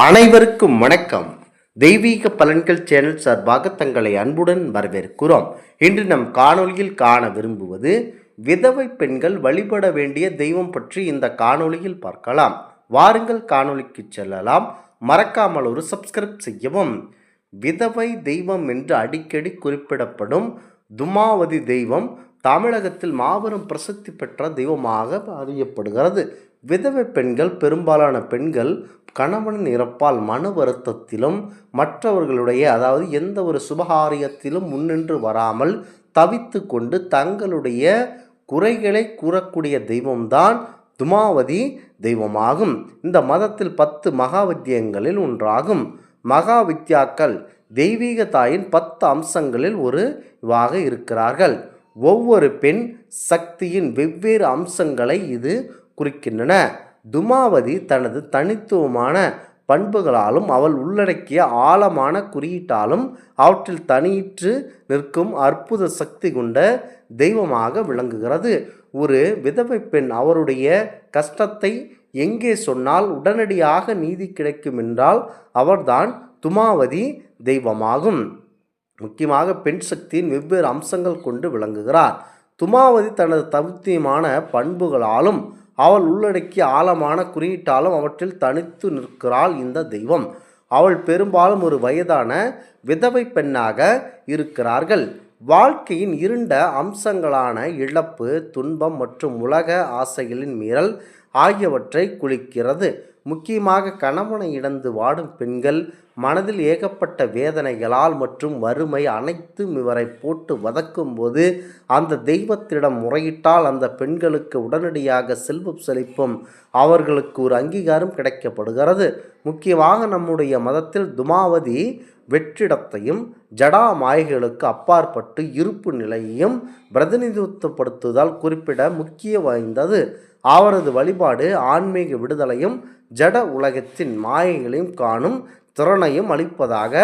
அனைவருக்கும் வணக்கம். தெய்வீக பலன்கள் சேனல் சார்பாக தங்களை அன்புடன் வரவேற்கிறோம். இன்று நம் காணொலியில் காண விரும்புவது விதவை பெண்கள் வழிபட வேண்டிய தெய்வம் பற்றி இந்த காணொலியில் பார்க்கலாம். வாருங்கள் காணொலிக்கு செல்லலாம். மறக்காமல் ஒரு சப்ஸ்கிரைப் செய்யவும். விதவை தெய்வம் என்று அடிக்கடி குறிப்பிடப்படும் துமாவதி தெய்வம் தமிழகத்தில் மாபெரும் பிரசித்தி பெற்ற தெய்வமாக அறியப்படுகிறது. விதவை பெண்கள் பெரும்பாலான பெண்கள் கணவனின் இறப்பால் மன வருத்தத்திலும் மற்றவர்களுடைய அதாவது எந்த ஒரு சுபகாரியத்திலும் முன்னின்று வராமல் தவித்து கொண்டு தங்களுடைய குறைகளை கூறக்கூடிய தெய்வம்தான் துமாவதி தெய்வமாகும். இந்த மதத்தில் பத்து மகாவித்தியங்களில் ஒன்றாகும். மகாவித்யாக்கள் தெய்வீக தாயின் பத்து அம்சங்களில் ஒரு இவாக இருக்கிறார்கள். ஒவ்வொரு பெண் சக்தியின் வெவ்வேறு அம்சங்களை இது குறிக்கின்றன. துமாவதி தனது தனித்துவமான பண்புகளாலும் அவள் உள்ளடக்கிய ஆழமான குறியீட்டாலும் அவற்றில் தனியிற்று நிற்கும் அற்புத சக்தி கொண்ட தெய்வமாக விளங்குகிறது. ஒரு விதவை பெண் அவருடைய கஷ்டத்தை எங்கே சொன்னால் உடனடியாக நீதி கிடைக்கும் என்றால் அவர்தான் துமாவதி தெய்வமாகும். முக்கியமாக பெண் சக்தியின் வெவ்வேறு அம்சங்கள் கொண்டு விளங்குகிறார். துமாவதி தனது தவித்தியமான பண்புகளாலும் அவள் உள்ளடக்கிய ஆழமான குறியீட்டாலும் அவற்றில் தனித்து நிற்கிறாள் இந்த தெய்வம். அவள் பெரும்பாலும் ஒரு வயதான விதவை பெண்ணாக இருக்கிறார்கள். வாழ்க்கையின் இருண்ட அம்சங்களான இழப்பு துன்பம் மற்றும் உலக ஆசைகளின் மீறல் ஆகியவற்றை குளிக்கிறது. முக்கியமாக கணவனை இழந்து வாடும் பெண்கள் மனதில் ஏகப்பட்ட வேதனைகளால் மற்றும் வறுமை அனைத்தும் இவரை போட்டு வதக்கும்போது அந்த தெய்வத்திடம் முறையிட்டால் அந்த பெண்களுக்கு உடனடியாக செல்வம் செழிப்பும் அவர்களுக்கு ஒரு அங்கீகாரம் கிடைக்கப்படுகிறது. முக்கியமாக நம்முடைய மதத்தில் துமாவதி வெற்றிடத்தையும் ஜடா மாய்களுக்கு அப்பாற்பட்டு இருப்பு நிலையையும் பிரதிநிதித்துவப்படுத்துதல் குறிப்பிட முக்கிய வாய்ந்தது. அவரது வழிபாடு ஆன்மீக விடுதலையும் ஜட உலகத்தின் மாயைகளையும் காணும் திறனையும் அளிப்பதாக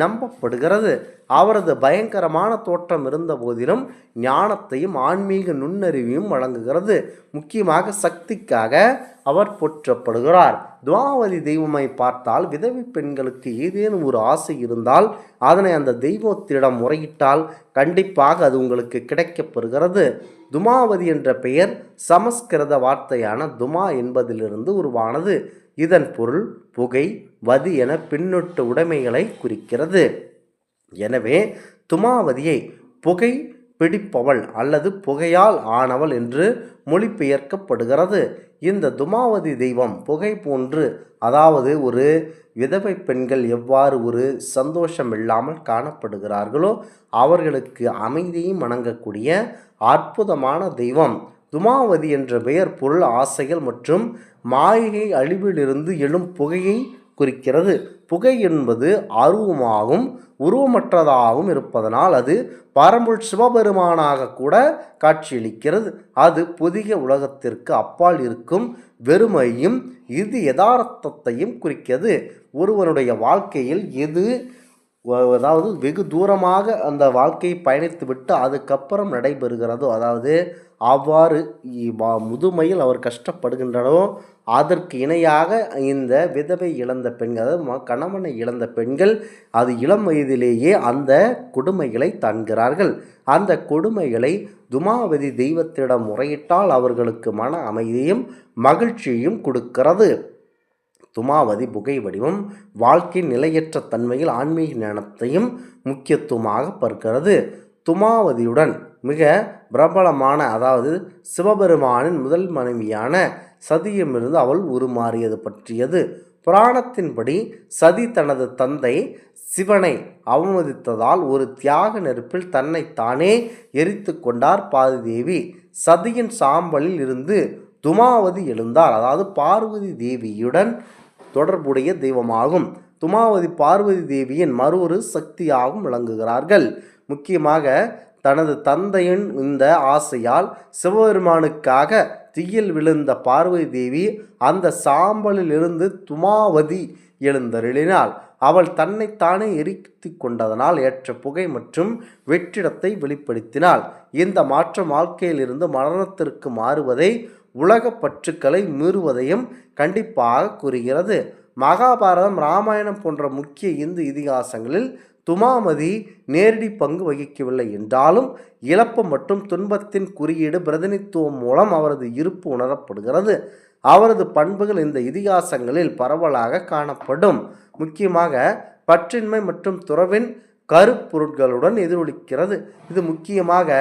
நம்பப்படுகிறது. அவரது பயங்கரமான தோற்றம் இருந்த போதிலும் ஞானத்தையும் ஆன்மீக நுண்ணறிவையும் வழங்குகிறது. முக்கியமாக சக்திக்காக அவர் போற்றப்படுகிறார். துவாவதி தெய்வமை பார்த்தால் விதவி பெண்களுக்கு ஏதேனும் ஒரு ஆசை இருந்தால் அதனை அந்த தெய்வத்திடம் முறையிட்டால் கண்டிப்பாக அது உங்களுக்கு கிடைக்கப்பெறுகிறது துமாவதி என்ற பெயர் சமஸ்கிருத வார்த்தையான துமா என்பதிலிருந்து உருவானது. இதன் பொருள் புகை வதி என பின்னொட்டு உடைமைகளை குறிக்கிறது. எனவே துமாவதியை புகை பிடிப்பவள் அல்லது புகையால் ஆனவள் என்று மொழிபெயர்க்கப்படுகிறது. இந்த துமாவதி தெய்வம் புகை போன்று அதாவது ஒரு விதவை பெண்கள் எவ்வாறு ஒரு சந்தோஷம் இல்லாமல் காணப்படுகிறார்களோ அவர்களுக்கு அமைதியும் வணங்கக்கூடிய அற்புதமான தெய்வம். துமாவதி என்ற பெயர் பொருள் ஆசைகள் மற்றும் மாயிகை அழிவிலிருந்து எழும் புகையை குறிக்கிறது. புகை என்பது அருவமாகவும் உருவமற்றதாகவும் இருப்பதனால் அது பரம்புள் சிவபெருமானாக கூட காட்சியளிக்கிறது. அது புதிய உலகத்திற்கு அப்பால் இருக்கும் வெறுமையும் இது யதார்த்தத்தையும் குறிக்கிறது. ஒருவனுடைய வாழ்க்கையில் எது அதாவது வெகு தூரமாக அந்த வாழ்க்கையை பயணித்து விட்டு அதுக்கப்புறம் நடைபெறுகிறதோ அதாவது அவ்வாறு வா- முதுமையில் அவர் கஷ்டப்படுகின்றனோ அதற்கு இணையாக இந்த விதவை இழந்த பெண்கள் அதாவது ம- கணவனை இழந்த பெண்கள் அது இளம் வயதிலேயே அந்த கொடுமைகளை தாண்கிறார்கள். அந்த கொடுமைகளை துமாவதி தெய்வத்திடம் முறையிட்டால் அவர்களுக்கு மன அமைதியும் மகிழ்ச்சியும் கொடுக்கிறது. துமாவதி புகை வடிவம் வாழ்க்கையின் நிலையற்ற தன்மையில் ஆன்மீக ஞானத்தையும் முக்கியத்துவமாக பார்க்கிறது துமாவதியுடன் மிக பிரபலமான அதாவது சிவபெருமானின் முதல் மனைவியான சதியிடமிருந்து அவள் உருமாறியது பற்றியது. புராணத்தின்படி சதி தனது தந்தை சிவனை அவமதித்ததால் ஒரு தியாக நெருப்பில் தன்னை தானே எரித்து கொண்டார் பாதிதேவி. சதியின் சாம்பலில் இருந்து துமாவதி எழுந்தார். அதாவது பார்வதி தேவியுடன் தொடர்புடைய தெய்வமாகும். துமாவதி பார்வதி தேவியின் மறு ஒரு சக்தியாகவும் விளங்குகிறார்கள். முக்கியமாக தனது தந்தையின் இந்த ஆசையால் சிவபெருமானுக்காக தீயில் விழுந்த பார்வதி தேவி அந்த சாம்பலிலிருந்து துமாவதி எழுந்தருளினாள். அவள் தன்னைத்தானே எரித்து கொண்டதனால் ஏற்ற புகை மற்றும் வெற்றிடத்தை வெளிப்படுத்தினாள். இந்த மாற்றம் வாழ்க்கையிலிருந்து மரணத்திற்கு மாறுவதை உலக பற்றுக்களை மீறுவதையும் கண்டிப்பாக கூறுகிறது. மகாபாரதம் ராமாயணம் போன்ற முக்கிய இந்து இதிகாசங்களில் துமாமதி நேரடி பங்கு வகிக்கவில்லை என்றாலும் இழப்பு மற்றும் துன்பத்தின் குறியீடு பிரதிநிதித்துவம் மூலம் அவரது இருப்பு உணரப்படுகிறது. அவரது பண்புகள் இந்த இதிகாசங்களில் பரவலாக காணப்படும். முக்கியமாக பற்றின்மை மற்றும் துறவின் கருப்பொருட்களுடன் எதிரொலிக்கிறது. இது முக்கியமாக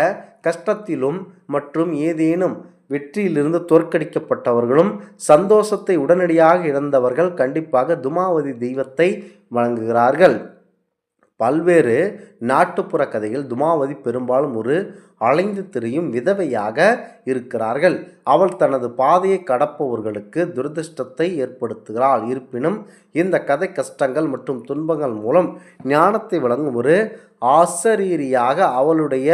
கஷ்டத்திலும் மற்றும் ஏதேனும் வெற்றியிலிருந்து தோற்கடிக்கப்பட்டவர்களும் சந்தோஷத்தை உடனடியாக இழந்தவர்கள் கண்டிப்பாக துமாவதி தெய்வத்தை வழங்குகிறார்கள் பல்வேறு நாட்டுப்புற கதைகள் துமாவதி பெரும்பாலும் ஒரு அலைந்து திரியும் விதவையாக இருக்கிறார்கள். அவள் தனது பாதையை கடப்பவர்களுக்கு துரதிருஷ்டத்தை ஏற்படுத்துகிறாள். இருப்பினும் இந்த கதை கஷ்டங்கள் மற்றும் துன்பங்கள் மூலம் ஞானத்தை வழங்கும் ஒரு ஆசரீரியாக அவளுடைய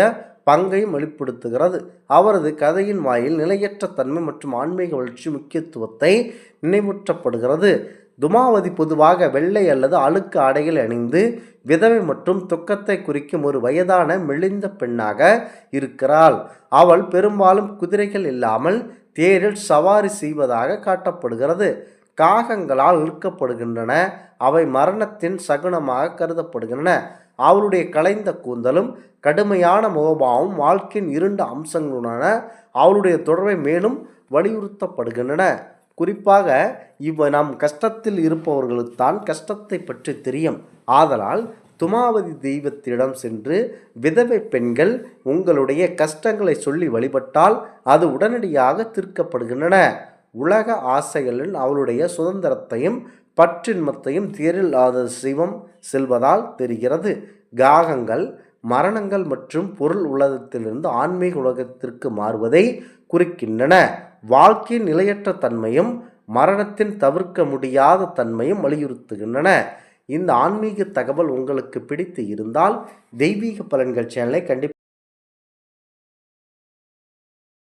பங்கையும் வெளிப்படுத்துகிறது. அவரது கதையின் வாயில் நிலையற்ற தன்மை மற்றும் ஆன்மீக வளர்ச்சி முக்கியத்துவத்தை நினைவூற்றப்படுகிறது துமாவதி பொதுவாக வெள்ளை அல்லது அழுக்கு ஆடைகள் அணிந்து விதவை மற்றும் துக்கத்தை குறிக்கும் ஒரு வயதான மெலிந்த பெண்ணாக இருக்கிறாள். அவள் பெரும்பாலும் குதிரைகள் இல்லாமல் தேரில் சவாரி செய்வதாக காட்டப்படுகிறது. காகங்களால் இழுக்கப்படுகின்றன. அவை மரணத்தின் சகுனமாக கருதப்படுகின்றன. அவளுடைய கலைந்த கூந்தலும் கடுமையான முகபாவும் வாழ்க்கையின் இருண்ட அம்சங்களுடன அவளுடைய தொடர்பை மேலும் வலியுறுத்தப்படுகின்றன. குறிப்பாக இவ் நம் கஷ்டத்தில் இருப்பவர்களுக்குத்தான் கஷ்டத்தை பற்றி தெரியும். ஆதலால் துமாவதி தெய்வத்திடம் சென்று விதவை பெண்கள் உங்களுடைய கஷ்டங்களை சொல்லி வழிபட்டால் அது உடனடியாக தீர்க்கப்படுகின்றன. உலக ஆசைகளில் அவளுடைய சுதந்திரத்தையும் பற்றின்மத்தையும் தேரில்லாத சிவம் செல்வதால் தெரிகிறது. காகங்கள் மரணங்கள் மற்றும் பொருள் உலகத்திலிருந்து ஆன்மீக உலகத்திற்கு மாறுவதை குறிக்கின்றன. வாழ்க்கையின் நிலையற்ற தன்மையும் மரணத்தின் தவிர்க்க முடியாத தன்மையும் வலியுறுத்துகின்றன. இந்த ஆன்மீக தகவல் உங்களுக்கு பிடித்து இருந்தால் தெய்வீக பலன்கள் சேனலை கண்டிப்பாக